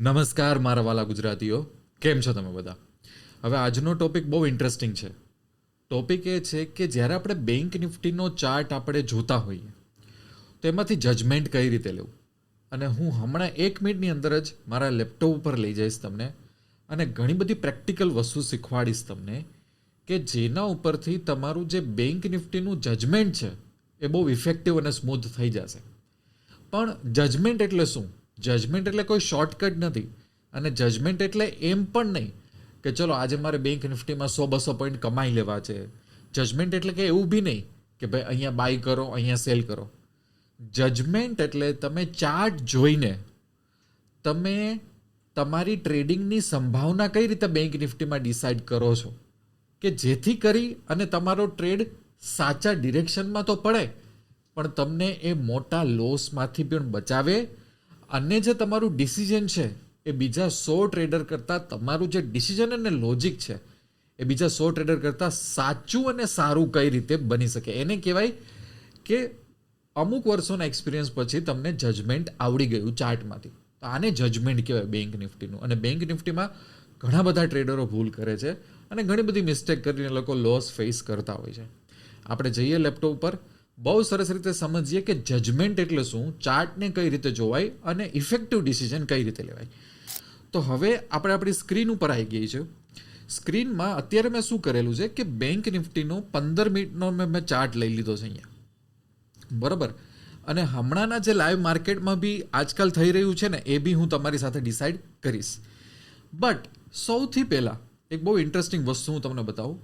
નમસ્કાર મારા વાલા ગુજરાતીઓ. કેમ છો તમે બધા? હવે આજનો ટોપિક બહુ ઇન્ટરેસ્ટિંગ છે. ટોપિક એ છે કે જ્યારે આપણે બેંક નિફ્ટીનો ચાર્ટ આપણે જોતા હોઈએ, તો એમાંથી જજમેન્ટ કઈ રીતે લેવું? અને હું હમણાં એક મિનિટની અંદર જ મારા લેપટોપ ઉપર લઈ જઈશ તમને અને ઘણી બધી પ્રેક્ટિકલ વસ્તુ શીખવાડીશ તમને કે જેના ઉપરથી તમારું જે બેંક નિફ્ટીનું જજમેન્ટ છે, એ બહુ ઇફેક્ટિવ અને સ્મૂથ થઈ જશે. પણ જજમેન્ટ એટલે શું? જજમેન્ટ એટલે કોઈ શોર્ટકટ નથી. અને જજમેન્ટ એટલે એમ પણ નહીં કે ચલો આજે મારે બેંક નિફ્ટીમાં સો બસો પોઈન્ટ કમાઈ લેવા છે. જજમેન્ટ એટલે કે એવું બી નહીં કે ભાઈ અહીંયા બાય કરો, અહીંયા સેલ કરો. જજમેન્ટ એટલે તમે ચાર્ટ જોઈને તમે તમારી ટ્રેડિંગની સંભાવના કઈ રીતે બેંક નિફ્ટીમાં ડિસાઇડ કરો છો? કે જેથી કરી અને તમારો ટ્રેડ સાચા ડિરેક્શનમાં તો પડે, પણ તમને એ મોટા લોસમાંથી પણ બચાવે અને જે તમારું ડિસિઝન છે, એ બીજા સો ટ્રેડર કરતાં તમારું જે ડિસિઝન અને લોજિક છે, એ બીજા સો ટ્રેડર કરતાં સાચું અને સારું કઈ રીતે બની શકે? એને કહેવાય કે અમુક વર્ષોના એક્સપિરિયન્સ પછી તમને જજમેન્ટ આવડી ગયું ચાર્ટમાંથી. તો આને જજમેન્ટ કહેવાય બેંક નિફ્ટીનું અને બેંક નિફ્ટીમાં ઘણા બધા ટ્રેડરો ભૂલ કરે છે અને ઘણી બધી મિસ્ટેક કરીને લોકો લોસ ફેસ કરતા હોય છે. આપણે જઈએ લેપટોપ પર બહુ સરસ રીતે સમજીએ કે જજમેન્ટ એટલે શું? ચાર્ટને કઈ રીતે જોવાય અને ઇફેક્ટિવ ડિસિઝન કઈ રીતે લેવાય? તો હવે આપણે આપણી સ્ક્રીન ઉપર આવી ગઈ છે. સ્ક્રીનમાં અત્યારે મેં શું કરેલું છે કે બેંક નિફ્ટીનો પંદર મિનિટનો મેં ચાર્ટ લઈ લીધો છે અહીંયા. બરાબર? અને હમણાંના જે લાઈવ માર્કેટમાં બી આજકાલ થઈ રહ્યું છે ને, એ બી હું તમારી સાથે ડિસાઈડ કરીશ. બટ સૌથી પહેલાં એક બહુ ઇન્ટરેસ્ટિંગ વસ્તુ હું તમને બતાવું.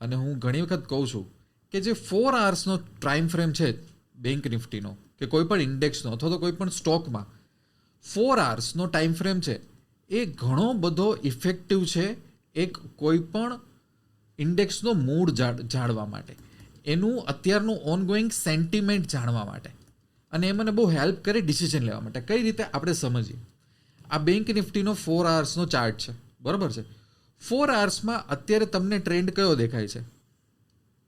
અને હું ઘણી વખત કહું છું કે જે ફોર આવર્સનો ટાઈમ ફ્રેમ છે બેંક નિફ્ટીનો કે કોઈ પણ ઇન્ડેક્સનો અથવા તો કોઈ પણ સ્ટોકમાં ફોર આવર્સનો ટાઈમ ફ્રેમ છે. એ ઘણો બધો ઇફેક્ટિવ છે એક કોઈ પણ ઇન્ડેક્સનો મૂડ જાણવા માટે. એનું અત્યારનું ઓનગોઈંગ સેન્ટિમેન્ટ જાણવા માટે. અને એ મને બહુ હેલ્પ કરે ડિસિઝન લેવા માટે. કઈ રીતે આપણે સમજીએ? આ બેંક નિફ્ટીનો ફોર આવર્સનો ચાર્ટ છે. બરાબર છે? ફોર આવર્સમાં અત્યારે તમને ટ્રેન્ડ કયો દેખાય છે?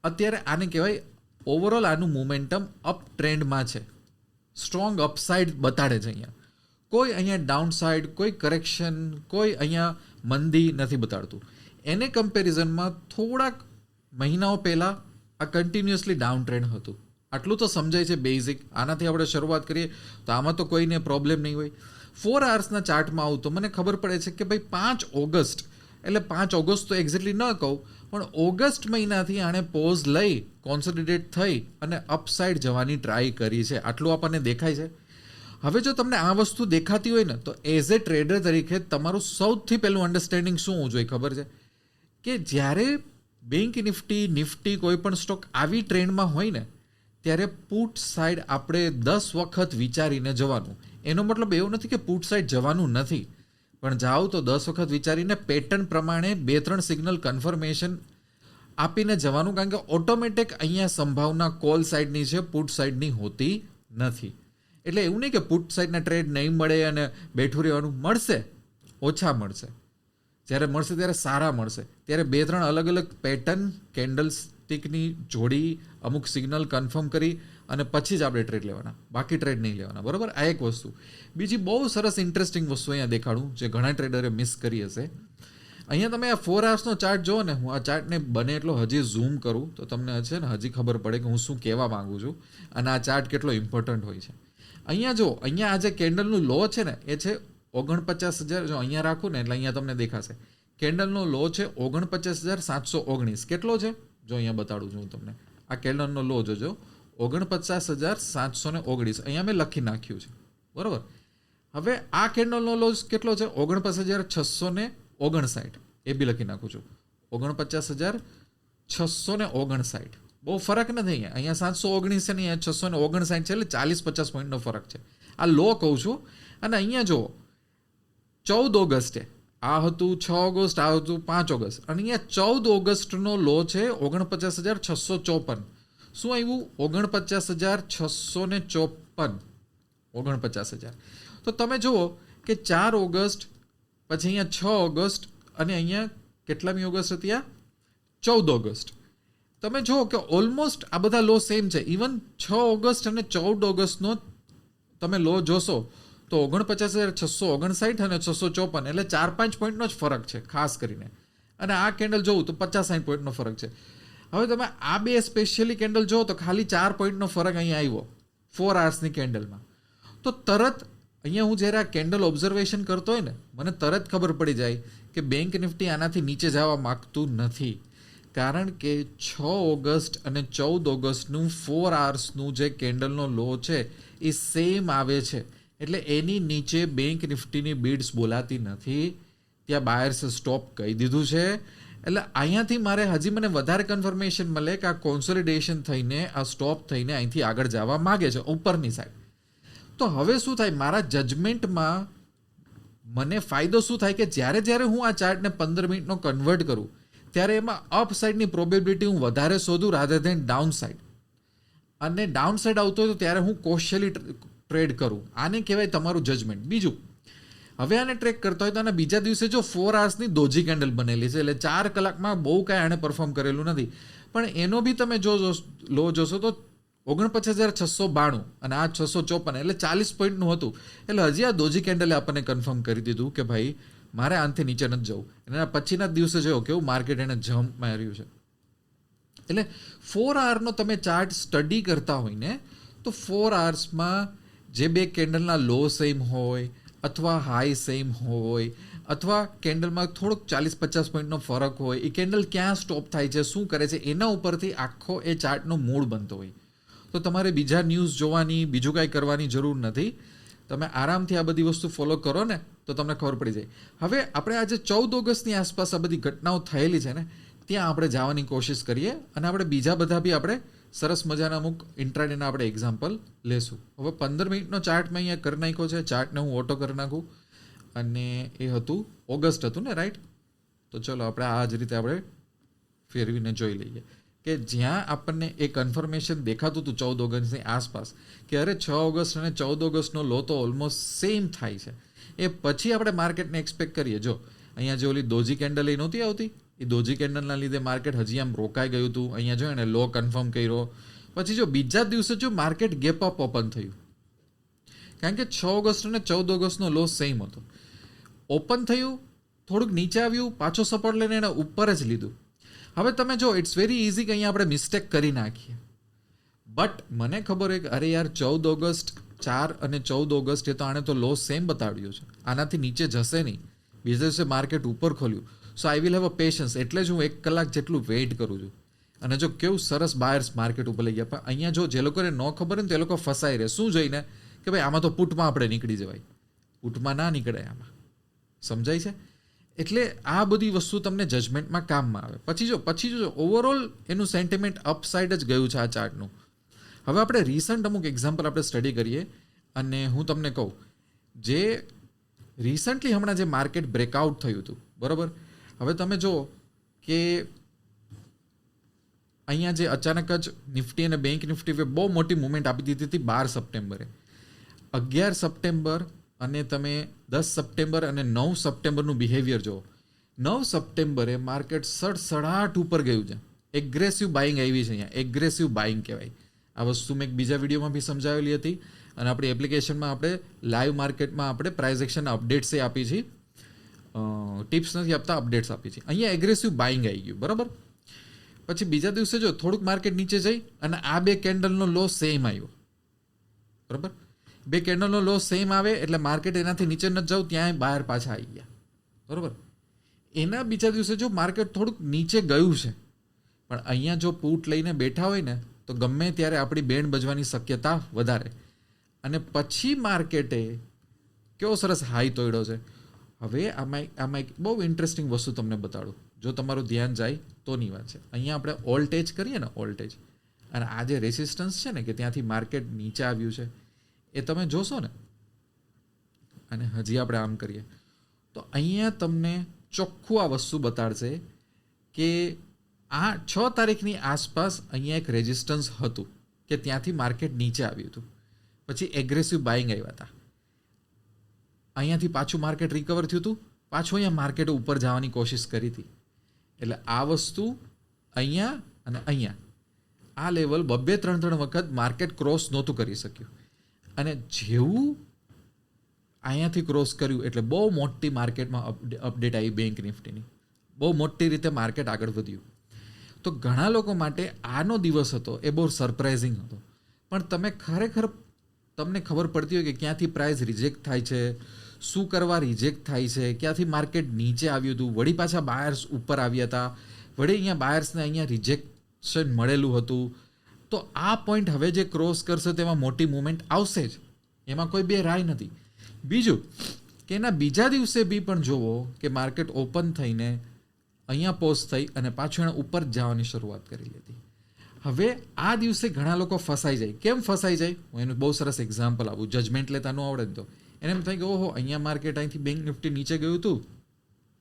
અત્યારે આને કહેવાય ઓવરઓલ આનું મોમેન્ટમ અપ ટ્રેન્ડમાં છે. સ્ટ્રોંગ અપસાઇડ બતાડે છે અહીંયા. કોઈ અહીંયા ડાઉન સાઇડ કોઈ કરેક્શન કોઈ અહીંયા મંદી નથી બતાડતું. એને કમ્પેરિઝનમાં થોડાક મહિનાઓ પહેલાં આ કન્ટિન્યુઅસલી ડાઉન ટ્રેન્ડ હતું. આટલું તો સમજાય છે બેઝિક આનાથી આપણે શરૂઆત કરીએ તો આમાં તો કોઈને પ્રોબ્લેમ નહીં હોય. ફોર આવર્સના ચાર્ટમાં આવું તો મને ખબર પડે છે કે ભાઈ પાંચ ઓગસ્ટ, એટલે પાંચ ઓગસ્ટ તો એક્ઝેક્ટલી ન કહું પણ ઓગસ્ટ મહિનાથી આણે પોઝ લઈ કોન્સન્ટ્રેટેડ થઈ અને અપસાઇડ જવાની ટ્રાય કરી છે. આટલું આપણને દેખાય છે. હવે જો તમને આ વસ્તુ દેખાતી હોય ને, તો એઝ એ ટ્રેડર તરીકે તમારું સૌથી પહેલું અન્ડરસ્ટેન્ડિંગ શું હોવું જોઈએ ખબર છે? કે જ્યારે બેંક નિફ્ટી નિફ્ટી કોઈ પણ સ્ટોક આવી ટ્રેન્ડમાં હોય ને, ત્યારે પુટ સાઈડ આપણે દસ વખત વિચારીને જવાનું. એનો મતલબ એવું નથી કે પુટ સાઈડ જવાનું નથી. પણ જાઓ તો દસ વખત વિચારીને પેટર્ન પ્રમાણે બે ત્રણ સિગ્નલ કન્ફર્મેશન આપીને જવાનું, કારણ કે ઓટોમેટિક અહીંયા સંભાવના કોલ સાઈડની છે પુટ સાઈડની હોતી નથી. એટલે એવું નહીં કે પુટ સાઈડના ટ્રેડ નહીં મળે અને બેઠું રહેવાનું મળશે, ઓછા મળશે. જ્યારે મળશે ત્યારે સારા મળશે. ત્યારે બે ત્રણ અલગ અલગ પેટર્ન કેન્ડલ સ્ટિકની જોડી અમુક સિગ્નલ કન્ફર્મ કરી અને પછી જ આપણે ટ્રેડ લેવાના. બાકી ટ્રેડ નહીં લેવાના. બરાબર? આ એક વસ્તુ. બીજી બહુ સરસ ઇન્ટરેસ્ટિંગ વસ્તુ અહીંયા દેખાડું, જે ઘણા ટ્રેડરે મિસ કરી હશે. અહીંયા તમે આ ફોર આવર્સનો ચાર્ટ જુઓ ને, હું આ ચાર્ટને બને એટલો હજી ઝૂમ કરું, તો તમને છે ને, હજી ખબર પડે કે હું શું કહેવા માગું છું અને આ ચાર્ટ કેટલો ઇમ્પોર્ટન્ટ હોય છે. અહીંયા જો અહીંયા આ જે કેન્ડલનું લો છે ને, એ છે ઓગણપચાસ હજાર, જો અહીંયા રાખું ને, એટલે અહીંયા તમને દેખાશે. કેન્ડલનો લો છે ઓગણપચાસ હજાર સાતસો ઓગણીસ. કેટલો છે? જો અહીંયા બતાડું છું હું તમને. આ કેન્ડલનો લો જોજો. ઓગણપચાસ હજાર સાતસો ને ઓગણીસ. અહીંયા મેં લખી નાખ્યું છે. બરાબર? હવે આ કેન્ડલનો લો કેટલો છે? ઓગણપચાસ હજાર છસો ને ઓગણસાઠ. એ બી લખી નાખું છું. ઓગણપચાસ હજાર છસો ને ઓગણસાઠ. બહુ ફરક નથી અહીંયા. અહીંયા સાતસો ઓગણીસ છે ને અહીંયા છસો ને ઓગણસાઠ છે એટલે ચાલીસ પચાસ પોઈન્ટનો ફરક છે. આ લો કહું છું. અને અહીંયા જુઓ. ચૌદ ઓગસ્ટે. આ હતું છ ઓગસ્ટ, આ હતું પાંચ ઓગસ્ટ. અને અહીંયા ચૌદ ઓગસ્ટનો લો છે ઓગણપચાસ હજાર છસો ચોપન. શું આવ્યું ઓગણપચાસ હજાર છસો ને ચોપન. ઓગણપચાસ હજાર. તો તમે જુઓ કે ચાર ઓગસ્ટ, પછી અહીંયા છ ઓગસ્ટ અને અહીંયા કેટલામી ઓગસ્ટ હતી આ? ચૌદ ઓગસ્ટ. તમે જુઓ કે ઓલમોસ્ટ આ બધા લો સેમ છે. ઇવન છ ઓગસ્ટ અને ચૌદ ઓગસ્ટનો તમે લો જોશો તો ઓગણપચાસ હજાર છસો ઓગણસાઠ અને છસો ચોપન. એટલે ચાર પાંચ પોઈન્ટનો જ ફરક છે, ખાસ કરીને. અને આ કેન્ડલ જોવું તો પચાસ સાઠ પોઈન્ટનો ફરક છે. હવે તમે આ બે સ્પેશિયલી કેન્ડલ જોવો તો ખાલી ચાર પોઈન્ટનો ફરક અહીંયા આવ્યો. ફોર આવર્સની કેન્ડલમાં તો તરત અહીંયા હું જ્યારે આ કેન્ડલ ઓબ્ઝર્વેશન કરતો હોય ને, મને તરત ખબર પડી જાય કે બેંક નિફ્ટી આનાથી નીચે જવા માગતું નથી. કારણ કે છ ઓગસ્ટ અને ચૌદ ઓગસ્ટનું ફોર આવર્સનું જે કેન્ડલનો લો છે, એ સેમ આવે છે. એટલે એની નીચે બેંક નિફ્ટીની બીડ્સ બોલાતી નથી. ત્યાં બાયર્સે સ્ટોપ કહી દીધું છે. એટલે અહીંયાથી મારે હજી મને વધારે કન્ફર્મેશન મળે કે આ કોન્સોલિડેશન થઈને, આ સ્ટોપ થઈને અહીંથી આગળ જવા માગે છે, ઉપરની સાઈડ તો હવે શું થાય? મારા જજમેન્ટમાં મને ફાયદો શું થાય કે જ્યારે જ્યારે હું આ ચાર્ટને પંદર મિનિટનો કન્વર્ટ કરું, ત્યારે એમાં અપ સાઇડની પ્રોબેબિલિટી હું વધારે શોધું રાધર દેન ડાઉન સાઈડ અને ડાઉન સાઈડ આવતો હોય તો ત્યારે હું કોશિયલી ટ્રેડ કરું. આને કહેવાય તમારું જજમેન્ટ બીજું હવે આને ટ્રેક કરતા હોય તો આના બીજા દિવસે જો ફોર આવર્સની દોજી કેન્ડલ બનેલી છે, એટલે ચાર કલાકમાં બહુ કાંઈ આણે પરફોર્મ કરેલું નથી. પણ એનો બી તમે જો લો જોશો તો ઓગણપચાસ હજાર છસો બાણું અને આ છસો ચોપન એટલે ચાલીસ પોઈન્ટનું હતું. એટલે હજી આ દોજી કેન્ડલે આપણને કન્ફર્મ કરી દીધું કે ભાઈ, મારે આનથી નીચે નથી જવું. એના પછીના દિવસે જોયો કેવું માર્કેટ એને જમ્પ માર્યું છે. એટલે ફોર આવરનો તમે ચાર્ટ સ્ટડી કરતા હોય ને તો ફોર આવર્સમાં જે બે કેન્ડલના લો સેમ હોય અથવા હાઈ સેમ હોય, અથવા કેન્ડલમાં થોડોક ચાલીસ પચાસ પોઈન્ટનો ફરક હોય, એ કેન્ડલ ક્યાં સ્ટોપ થાય છે, શું કરે છે, એના ઉપરથી આખો એ ચાર્ટનો મૂળ બનતો હોય. તો તમારે બીજા ન્યૂઝ જોવાની, બીજું કાંઈ કરવાની જરૂર નથી. તમે આરામથી આ બધી વસ્તુ ફોલો કરો ને, તો તમને ખબર પડી જાય. હવે આપણે આજે ચૌદ ઓગસ્ટની આસપાસ આ બધી ઘટનાઓ થયેલી છે ને, ત્યાં આપણે જવાની કોશિશ કરીએ અને આપણે બીજા બધા બી આપણે સરસ મજાના અમુક ઇન્ટ્રાડેના આપણે એક્ઝામ્પલ લેશું. હવે પંદર મિનિટનો ચાર્ટ મેં અહીંયા કરી નાખ્યો છે. ચાર્ટને હું ઓટો કરી નાખું. અને એ હતું ઓગસ્ટ હતું ને રાઈટ તો ચલો આપણે આ જ રીતે આપણે ફેરવીને જોઈ લઈએ. કે જ્યાં આપણને એ કન્ફર્મેશન દેખાતું હતું ચૌદ ઓગસ્ટની આસપાસ, કે અરે છ ઓગસ્ટ અને ચૌદ ઓગસ્ટનો લો તો ઓલમોસ્ટ સેમ થાય છે. એ પછી આપણે માર્કેટને એક્સપેક્ટ કરીએ. જો, અહીંયા જે ઓલી દોજી કેન્ડલ એ નહોતી આવતી? એ દોજી કેન્ડલના લીધે માર્કેટ હજી આમ રોકાઈ ગયું હતું. અહીંયા જો એને લો કન્ફર્મ કર્યો. પછી જો બીજા દિવસે જો માર્કેટ ગેપ અપ ઓપન થયું. કારણ કે છ ઓગસ્ટ અને ચૌદ ઓગસ્ટનો લો સેમ હતો. ઓપન થયું, થોડુંક નીચે આવ્યું, પાછો સપોર્ટ લઈને એને ઉપર જ લીધું. હવે તમે જો ઇટ્સ વેરી ઇઝી કે અહીંયા આપણે મિસ્ટેક કરી નાખીએ. બટ મને ખબર કે અરે યાર, ચૌદ ઓગસ્ટ, ચાર અને ચૌદ ઓગસ્ટ એ તો આણે તો લો સેમ બતાવ્યો છે. આનાથી નીચે જશે નહીં. બીજા દિવસે માર્કેટ ઉપર ખોલ્યું. So I will have a patience એટલે જ હું એક કલાક જેટલું વેઇટ કરું છું. અને જો કેવું સરસ બાયર્સ માર્કેટ ઉપર લઈ ગયા પણ અહીંયા જો જે લોકોને ન ખબર હોય ને, તે લોકો ફસાઈ રહે. શું જોઈને? કે ભાઈ, આમાં તો પુટમાં આપણે નીકળી જવાય. પુટમાં ના નીકળે આમાં. સમજાય છે? એટલે આ બધી વસ્તુ તમને જજમેન્ટમાં કામમાં આવે. પછી જો પછી જો ઓવરઓલ એનું સેન્ટિમેન્ટ અપસાઇડ જ ગયું છે આ ચાર્ટનું. હવે આપણે રિસન્ટ અમુક એક્ઝામ્પલ આપણે સ્ટડી કરીએ. અને હું તમને કહું, જે રિસન્ટલી હમણાં જે માર્કેટ બ્રેકઆઉટ થયું હતું, બરાબર? હવે તમે જુઓ કે અહીંયા જે અચાનક જ નિફ્ટી અને બેંક નિફ્ટી બહુ મોટી મુવમેન્ટ આપી દીધી હતી બાર સપ્ટેમ્બરે. અગિયાર સપ્ટેમ્બર અને તમે દસ સપ્ટેમ્બર અને નવ સપ્ટેમ્બરનું બિહેવિયર જુઓ. નવ સપ્ટેમ્બરે માર્કેટ સડસડાટ ઉપર ગયું છે. એગ્રેસિવ બાઇંગ આવી છે અહીંયા. એગ્રેસિવ બાઇંગ કહેવાય. આ વસ્તુ મેં એક બીજા વિડીયોમાં બી સમજાવેલી હતી અને આપણી એપ્લિકેશનમાં આપણે લાઈવ માર્કેટમાં આપણે પ્રાઇઝ એક્શન અપડેટ્સ એ આપી છે. ટિપ્સ નથી આપતા અપડેટ્સ આપી છે અહીંયા એગ્રેસિવ બાઇંગ આવી ગયું, બરાબર? પછી બીજા દિવસે જો થોડુંક માર્કેટ નીચે જઈ અને આ બે કેન્ડલનો લો સેમ આવ્યો. બરાબર? બે કેન્ડલનો લો સેમ આવે એટલે માર્કેટ એનાથી નીચે ન જાવ ત્યાં બહાર પાછા આવી ગયા. બરાબર? એના બીજા દિવસે જો માર્કેટ થોડુંક નીચે ગયું છે, પણ અહીંયા જો પૂટ લઈને બેઠા હોય ને, તો ગમે ત્યારે આપણી બેન્ડ બજવાની શક્યતા વધારે. અને પછી માર્કેટે કેવો સરસ હાઈ તોડ્યો છે? હવે આમાં આમાં એક બહુ ઇન્ટરેસ્ટિંગ વસ્તુ તમને બતાડું. જો તમારું ધ્યાન જાય તોની વાત છે. અહીંયા આપણે ઓલ્ટેજ કરીએ ને ઓલ્ટેજ અને આ જે રેસિસ્ટન્સ છે ને કે ત્યાંથી માર્કેટ નીચે આવ્યું છે, એ તમે જોશો ને, અને હજી આપણે આમ કરીએ. તો અહીંયા તમને ચોખ્ખું આ વસ્તુ બતાડશે કે આ છ તારીખની આસપાસ અહીંયા એક રેઝિસ્ટન્સ હતું કે ત્યાંથી માર્કેટ નીચે આવ્યું હતું. પછી એગ્રેસિવ બાઇંગ આવ્યા હતા. અહીંયાથી પાછું માર્કેટ રિકવર થયું હતું. પાછું અહીંયા માર્કેટ ઉપર જવાની કોશિશ કરી હતી. એટલે આ વસ્તુ અહીંયા અને અહીંયા. આ લેવલ બબ્બે ત્રણ ત્રણ વખત માર્કેટ ક્રોસ નહોતું કરી શક્યું. અને જેવું અહીંયાથી ક્રોસ કર્યું, એટલે બહુ મોટી માર્કેટમાં અપડેટ આવી બેંક નિફ્ટીની બહુ મોટી રીતે માર્કેટ આગળ વધ્યું. તો ઘણા લોકો માટે આનો દિવસ હતો, એ બહુ સરપ્રાઇઝિંગ હતો. પણ તમે ખરેખર, તમને ખબર પડતી હોય કે ક્યાંથી પ્રાઇઝ રિજેક્ટ થાય છે? શું કરવા રિજેક્ટ થાય છે? ક્યાંથી માર્કેટ નીચે આવ્યું હતું? વળી પાછા બાયર્સ ઉપર આવ્યા હતા. વળી અહીંયા બાયર્સને અહીંયા રિજેક્શન મળેલું હતું. તો આ પોઈન્ટ હવે જે ક્રોસ કરશે તેમાં મોટી મુવમેન્ટ આવશે જ. એમાં કોઈ બે રાય નથી. બીજું, કે એના બીજા દિવસે બી પણ જુઓ કે માર્કેટ ઓપન થઈને અહીંયા પોસ્ટ થઈ અને પાછું એણે ઉપર જવાની શરૂઆત કરી લીધી. હવે આ દિવસે ઘણા લોકો ફસાઈ જાય. કેમ ફસાઈ જાય? હું એનું બહુ સરસ એક્ઝામ્પલ આપું. જજમેન્ટ લેતા ન આવડે તો. એને એમ થાય કે, ઓહો, અહીંયા માર્કેટ અહીંથી બેંક નિફ્ટી નીચે ગયું હતું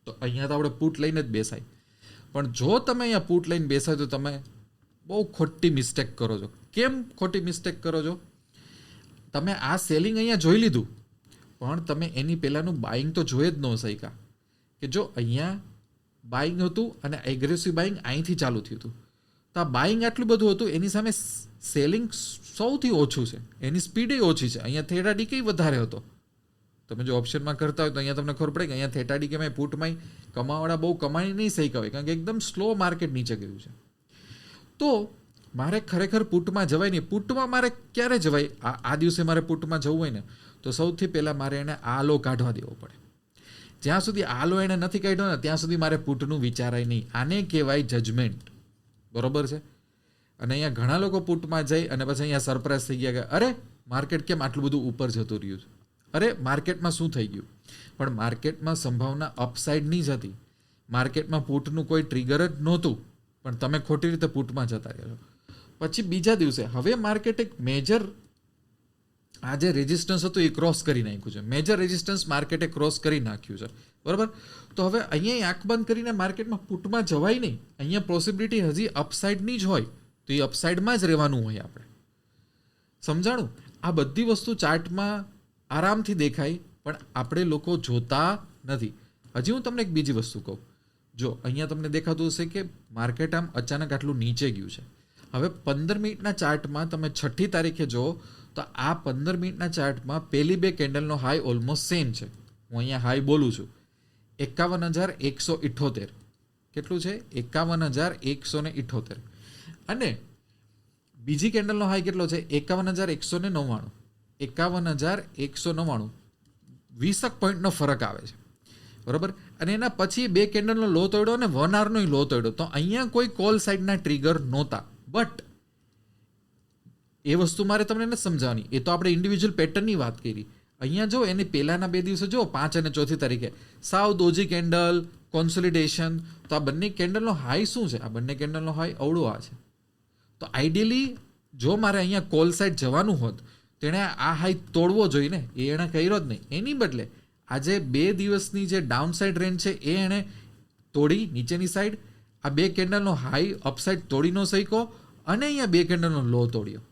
તો અહીંયા તો આપણે પુટ લઈને જ બેસાય. પણ જો તમે અહીંયા પુટ લઈને બેસાય તો તમે બહુ ખોટી મિસ્ટેક કરો છો. કેમ ખોટી મિસ્ટેક કરો છો? તમે આ સેલિંગ અહીંયા જોઈ લીધું, પણ તમે એની પહેલાંનું બાઇંગ તો જોઈએ જ ન શક્યા. કે જો અહીંયા બાઇંગ હતું અને એગ્રેસિવ બાઇંગ અહીંથી ચાલુ થયું હતું. તો આ બાઇંગ આટલું બધું હતું, એની સામે સેલિંગ સૌથી ઓછું છે. એની સ્પીડે ઓછી છે. અહીંયા થેડા ડીકે વધારે હતો. તમે જો ઓપ્શનમાં કરતા હોય તો અહીંયા તમને ખબર પડે કે અહીંયા થેટાડી કે પુટમાં કમાવાળા બહુ કમાણી નહીં સહી કહેવાય કારણ કે એકદમ સ્લો માર્કેટ નીચે ગયું છે. તો મારે ખરેખર પુટમાં જવાય નહીં. પુટમાં મારે ક્યારે જવાય? આ આ દિવસે મારે પુટમાં જવું હોય ને, તો સૌથી પહેલાં મારે એને આલો કાઢવા દેવો પડે. જ્યાં સુધી આલો એણે નથી કાઢ્યો ને, ત્યાં સુધી મારે પુટનું વિચારાય નહીં. આને કહેવાય જજમેન્ટ બરોબર છે? અને અહીંયા ઘણા લોકો પુટમાં જઈ અને પછી અહીંયા સરપ્રાઈઝ થઈ ગયા કે, અરે માર્કેટ કેમ આટલું બધું ઉપર જતું રહ્યું છે? અરે, માર્કેટમાં શું થઈ ગયું? પણ માર્કેટમાં સંભાવના અપસાઇડની જ હતી. માર્કેટમાં પુટનું કોઈ ટ્રિગર જ નહોતું, પણ તમે ખોટી રીતે પુટમાં જતા રહ્યો પછી બીજા દિવસે, હવે માર્કેટ એક મેજર આ જે રેઝિસ્ટન્સ હતું એ ક્રોસ કરી નાખ્યું છે. મેજર રેઝિસ્ટન્સ માર્કેટે ક્રોસ કરી નાખ્યું છે. બરાબર? તો હવે અહીંયા આંખ બંધ કરીને માર્કેટમાં પુટમાં જવાય નહીં. અહીંયા પોસિબિલિટી હજી અપસાઇડની જ હોય, તો એ અપસાઇડમાં જ રહેવાનું હોય આપણે. સમજાણું? આ બધી વસ્તુ ચાર્ટમાં આરામથી દેખાય, પણ આપણે લોકો જોતા નથી. હજી હું તમને એક બીજી વસ્તુ કહું. જો, અહીંયા તમને દેખાતું હશે કે માર્કેટ આમ અચાનક આટલું નીચે ગયું છે. હવે પંદર મિનિટના ચાર્ટમાં તમે છઠ્ઠી તારીખે જુઓ, તો આ પંદર મિનિટના ચાર્ટમાં પહેલી બે કેન્ડલનો હાઈ ઓલમોસ્ટ સેમ છે. હું અહીંયા હાઈ બોલું છું. એકાવન હજાર એકસો ઇઠોતેર. કેટલું છે? એકાવન હજાર એકસો ને ઇઠ્ઠોતેર અને બીજી કેન્ડલનો હાઈ કેટલો છે? એકાવન હજાર એકસો ને નવ્વાણું. એકાવન હજાર એકસો નવ્વાણું. વીસક પોઈન્ટનો ફરક આવે છે. બરાબર? અને એના પછી બે કેન્ડલનો લો તોડ્યો અને વન આવરનો લો તોડ્યો. તો અહીંયા કોઈ કોલ સાઇડના ટ્રિગર નહોતા. બટ એ વસ્તુ મારે તમને નથી સમજાવવાની. એ તો આપણે ઇન્ડિવિજ્યુઅલ પેટર્નની વાત કરી. અહીંયા જો એની પહેલાના બે દિવસે જો પાંચ અને ચોથી તારીખે. સાવ દોજી કેન્ડલ કોન્સોલિડેશન તો આ બંને કેન્ડલનો હાઈ શું છે? આ બંને કેન્ડલનો હાઈ અવળો આ છે. તો આઈડિયલી જો મારે અહીંયા કોલ સાઇડ જવાનું હોત તેણે આ હાઈ તોડવો જોઈએ એ એણે કર્યો જ નહીં. એની બદલે આજે બે દિવસની જે ડાઉન સાઇડ રેન્જ છે, એ એણે તોડી નીચેની સાઈડ આ બે કેન્ડલનો હાઈ અપસાઇડ તોડી ન શક્યો અને અહીંયા બે કેન્ડલનો લો તોડ્યો.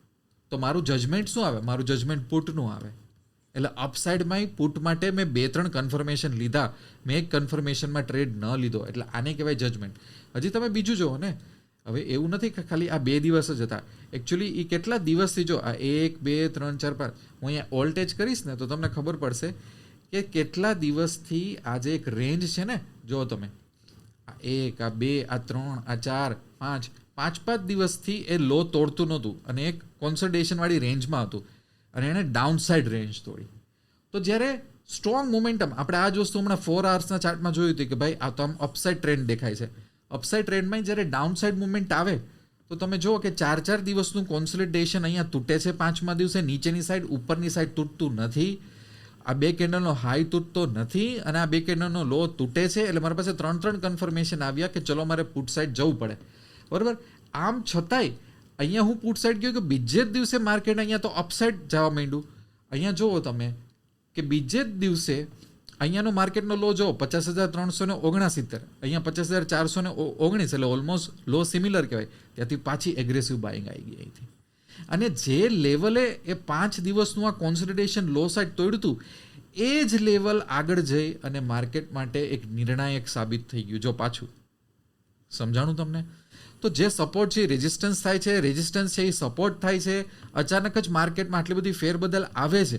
તો મારું જજમેન્ટ શું આવે? મારું જજમેન્ટ પુટનું આવે. એટલે અપસાઇડમાં પુટ માટે મેં બે ત્રણ કન્ફર્મેશન લીધા. મેં એક કન્ફર્મેશનમાં ટ્રેડ ન લીધો. એટલે આને કહેવાય જજમેન્ટ હજી તમે બીજું જુઓ ને હવે એવું નથી કે ખાલી આ બે દિવસ જ હતા. એકચ્યુઅલી એ કેટલા દિવસથી જો આ એક, બે, ત્રણ, ચાર, પાંચ, હું અહીંયા ઓલ્ટેજ કરીશ ને તો તમને ખબર પડશે કે કેટલા દિવસથી આ જે એક રેન્જ છે ને જો તમે. આ એક, આ બે, આ ત્રણ, આ ચાર, પાંચ પાંચ પાંચ દિવસથી એ લો તોડતું નહોતું અને એક કોન્સન્ટ્રેશનવાળી રેન્જમાં હતું. અને એણે ડાઉન સાઇડ રેન્જ તોડી. તો જ્યારે સ્ટ્રોંગ મોમેન્ટમ આપણે આ જ વસ્તુ હમણાં ફોર આવર્સના ચાર્ટમાં જોયું હતું કે ભાઈ આ તો આમ અપસાઇડ ટ્રેન્ડ દેખાય છે. અપસાઇડ ટ્રેન્ડમાં જ્યારે ડાઉન સાઇડ મુવમેન્ટ આવે, તો તમે જુઓ કે ચાર ચાર દિવસનું કોન્સોલિડેશન અહીંયા તૂટે છે પાંચમા દિવસે, નીચેની સાઈડ ઉપરની સાઈડ તૂટતું નથી. આ બે કેન્ડલનો હાઈ તૂટતો નથી અને આ બે કેન્ડલનો લો તૂટે છે, એટલે મારા પાસે ત્રણ ત્રણ કન્ફર્મેશન આવ્યા કે ચલો મારે પુટ સાઈડ જવું પડે. બરાબર? આમ છતાંય, અહીંયા હું પુટ સાઈડ ગયો કે બીજે જ દિવસે માર્કેટ અહીંયા તો અપસાઇડ જવા માંડ્યું. અહીંયા જુઓ તમે કે બીજે જ દિવસે અહીંયાનો માર્કેટનો લો જો પચાસ હજાર ત્રણસો ને ઓગણસિત્તેર, અહીંયા પચાસ હજાર ચારસો ને ઓગણીસ એટલે ઓલમોસ્ટ લો સિમિલર કહેવાય. ત્યાંથી પાછી એગ્રેસિવ બાઇંગ આવી ગઈ અહીંથી. અને જે લેવલે એ પાંચ દિવસનું આ કોન્સન્ટ્રેશન લો સાઇડ તોડતું એ જ લેવલ આગળ જઈ અને માર્કેટ માટે એક નિર્ણાયક સાબિત થઈ ગયું. જો પાછું, સમજાણું તમને? તો જે સપોર્ટ છે રેઝિસ્ટન્સ થાય છે રેઝિસ્ટન્સ છે એ સપોર્ટ થાય છે. અચાનક જ માર્કેટમાં આટલી બધી ફેરબદલ આવે છે.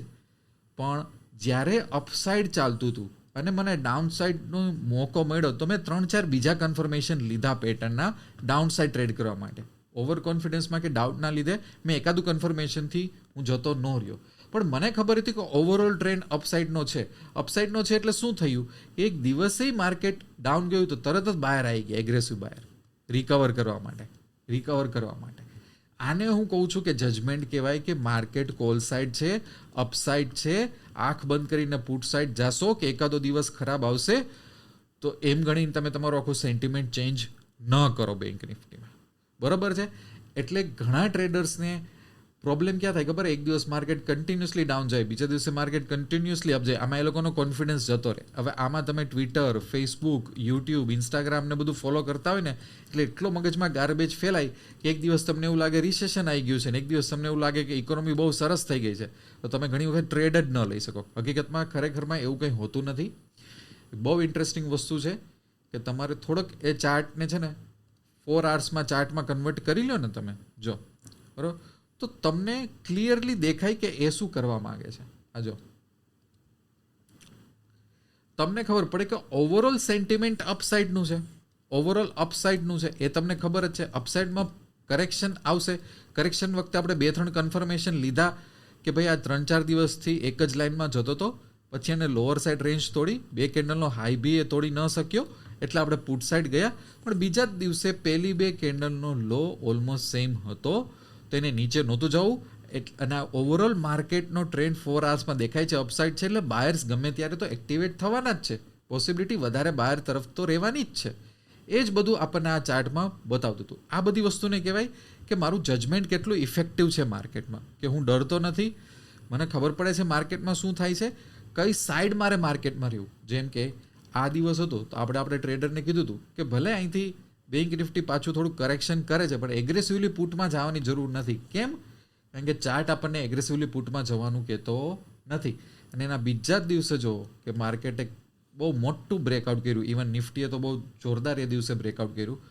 પણ જ્યારે અપસાઇડ ચાલતું હતું અને મને ડાઉન સાઇડનો મોકો મળ્યો, તો મેં ત્રણ ચાર બીજા કન્ફર્મેશન લીધા પેટર્નના ડાઉન સાઇડ ટ્રેડ કરવા માટે. ઓવર કોન્ફિડન્સમાં કે ડાઉટના લીધે મેં એકાદું કન્ફર્મેશનથી હું જતો ન રહ્યો. પણ મને ખબર હતી કે ઓવરઓલ ટ્રેન્ડ અપસાઇડનો છે. અપસાઇડનો છે એટલે શું થયું? એક દિવસે માર્કેટ ડાઉન ગયું તો તરત જ બહાર આવી ગયા એગ્રેસિવ બહાર રિકવર કરવા માટે. રિકવર કરવા માટે. આને હું કહું છું કે જજમેન્ટ કહેવાય કે માર્કેટ કોલ સાઇડ છે અપસાઇડ છે, આંખ બંધ કરીને પુટ સાઇડ જાશો કે એકાદો દિવસ ખરાબ આવશે, તો એમ ગણીને તમે તમારો આખો સેન્ટિમેન્ટ ચેન્જ ન કરો બેંક નિફ્ટીમાં બરાબર છે? એટલે ઘણા ટ્રેડર્સને પ્રોબ્લેમ ક્યાં થાય ખબર એક દિવસ માર્કેટ કન્ટિન્યુઅસલી ડાઉન જાય બીજા દિવસે માર્કેટ કન્ટિન્યુઅસલી અપ જાય આમાં એ લોકોનો કોન્ફિડન્સ જતો રહે હવે આમાં તમે ટ્વિટર ફેસબુક યુટ્યુબ ઇન્સ્ટાગ્રામ ને બધું ફોલો કરતા હોય ને એટલે એટલો મગજમાં ગાર્બેજ ફેલાય કે એક દિવસ તમને એવું લાગે રિસેશન આવી ગયું છે ને એક દિવસ તમને એવું લાગે કે ઇકોનોમી બહુ સરસ થઈ ગઈ છે તો તમે ઘણી વખત ટ્રેડ જ ન લઈ શકો હકીકતમાં ખરેખરમાં એવું કંઈ હોતું નથી બહુ ઇન્ટરેસ્ટિંગ વસ્તુ છે કે તમારે થોડોક એ ચાર્ટને છે ને ફોર આવર્સમાં ચાર્ટમાં કન્વર્ટ કરી લો ને તમે જો બરાબર તો તમને ક્લિયરલી દેખાય કે એ શું કરવા માંગે છે. આ તમને ખબર પડે કે ઓવરઓલ સેન્ટિમેન્ટ અપસાઇડનું છે. ઓવરઓલ અપસાઇડનું છે. એ તમને ખબર જ છે. અપસાઇડમાં કરેક્શન આવશે. કરેક્શન વખતે આપણે બે ત્રણ કન્ફર્મેશન લીધા કે ભાઈ આ ત્રણ ચાર દિવસથી એક જ લાઇનમાં જતો હતો પછી એને લોઅર સાઇડ રેન્જ તોડી, બે કેન્ડલનો હાઈ બી એ તોડી ન શક્યો, એટલે આપણે પુટ સાઇડ ગયા. પણ બીજા જ દિવસે પહેલી બે કેન્ડલનો લો ઓલમોસ્ટ સેમ હતો. તો એને નીચે નહોતું જવું. અને ઓવરઓલ માર્કેટનો ટ્રેન્ડ ફોર આવર્સમાં દેખાય છે અપસાઇડ છે, એટલે બાયર્સ ગમે ત્યારે તો એક્ટિવેટ થવાના જ છે. પોસિબિલિટી વધારે બાયર તરફ તો રહેવાની જ છે. એ જ બધું આપણને આ ચાર્ટમાં બતાવતું હતું. આ બધી વસ્તુને કહેવાય કે મારું જજમેન્ટ કેટલું ઇફેક્ટિવ છે માર્કેટમાં કે હું ડરતો નથી. મને ખબર પડે છે માર્કેટમાં શું થાય છે. કઈ સાઈડ મારે માર્કેટમાં રહેવું? જેમ કે આ દિવસ હતો, તો આપણે આપણે ટ્રેડરને કીધું હતું કે ભલે અહીંથી બેંક નિફ્ટી પાછું થોડું કરેક્શન કરે છે, પણ એગ્રેસિવલી પુટમાં જવાની જરૂર નથી. કેમ? કારણ કે ચાર્ટ આપણને એગ્રેસિવલી પુટમાં જવાનું કહેતો નથી. અને એના બીજા જ દિવસે જો કે માર્કેટે બહુ મોટું બ્રેકઆઉટ કર્યું ઇવન નિફ્ટીએ તો બહુ જોરદાર એ દિવસે બ્રેકઆઉટ કર્યું.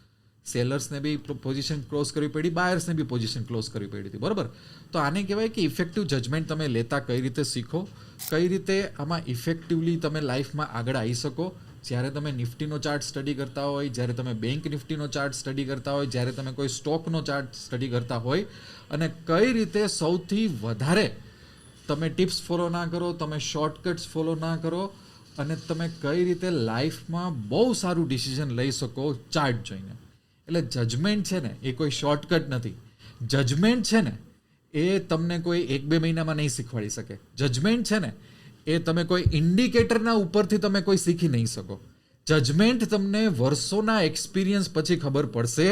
સેલર્સને બી પોઝિશન ક્લોઝ કરવી પડી બાયર્સને બી પોઝિશન ક્લોઝ કરવી પડી હતી, બરાબર? તો આને કહેવાય કે ઇફેક્ટિવ જજમેન્ટ તમે લેતા કઈ રીતે શીખો, કઈ રીતે આમાં ઇફેક્ટિવલી તમે લાઈફમાં આગળ આવી શકો જ્યારે તમે નિફ્ટીનો ચાર્ટ સ્ટડી કરતા હોય, જ્યારે તમે બેંક નિફ્ટીનો ચાર્ટ સ્ટડી કરતા હોય, જ્યારે તમે કોઈ સ્ટોકનો ચાર્ટ સ્ટડી કરતા હોય, અને કઈ રીતે સૌથી વધારે તમે ટિપ્સ ફોલો ના કરો, તમે શોર્ટકટ્સ ફોલો ના કરો, અને તમે કઈ રીતે લાઈફમાં બહુ સારું ડિસિઝન લઈ શકો ચાર્ટ જોઈને. એટલે જજમેન્ટ છે ને, એ કોઈ શોર્ટકટ નથી. જજમેન્ટ છે ને, એ તમને કોઈ એક બે મહિનામાં નહીં શીખવાડી શકે. જજમેન્ટ છે ને એ તમે કોઈ ઇન્ડિકેટરના ઉપરથી તમે કોઈ શીખી નહીં શકો. જજમેન્ટ તમને વર્ષોના એક્સપિરિયન્સ પછી ખબર પડશે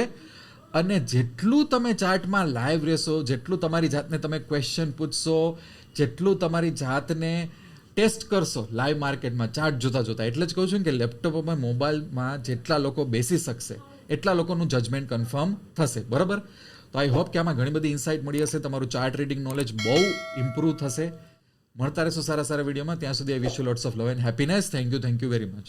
અને જેટલું તમે ચાર્ટમાં લાઈવ રહેશો, જેટલું તમારી જાતને તમે ક્વેશ્ચન પૂછશો, જેટલું તમારી જાતને ટેસ્ટ કરશો લાઈવ માર્કેટમાં ચાર્ટ જોતા જોતા. એટલે જ કહું છું કે લેપટોપ અને મોબાઈલમાં જેટલા લોકો બેસી શકશે, એટલા લોકોનું જજમેન્ટ કન્ફર્મ થશે. બરાબર? તો આઈ હોપ કે આમાં ઘણી બધી ઇન્સાઇટ મળી હશે, તમારું ચાર્ટ રીડિંગ નોલેજ બહુ ઇમ્પ્રૂવ થશે. મળતા રહેશો સારા સારા વિડીયોમાં. ત્યાં સુધી I wish you lots of love and happiness thank you thank you very much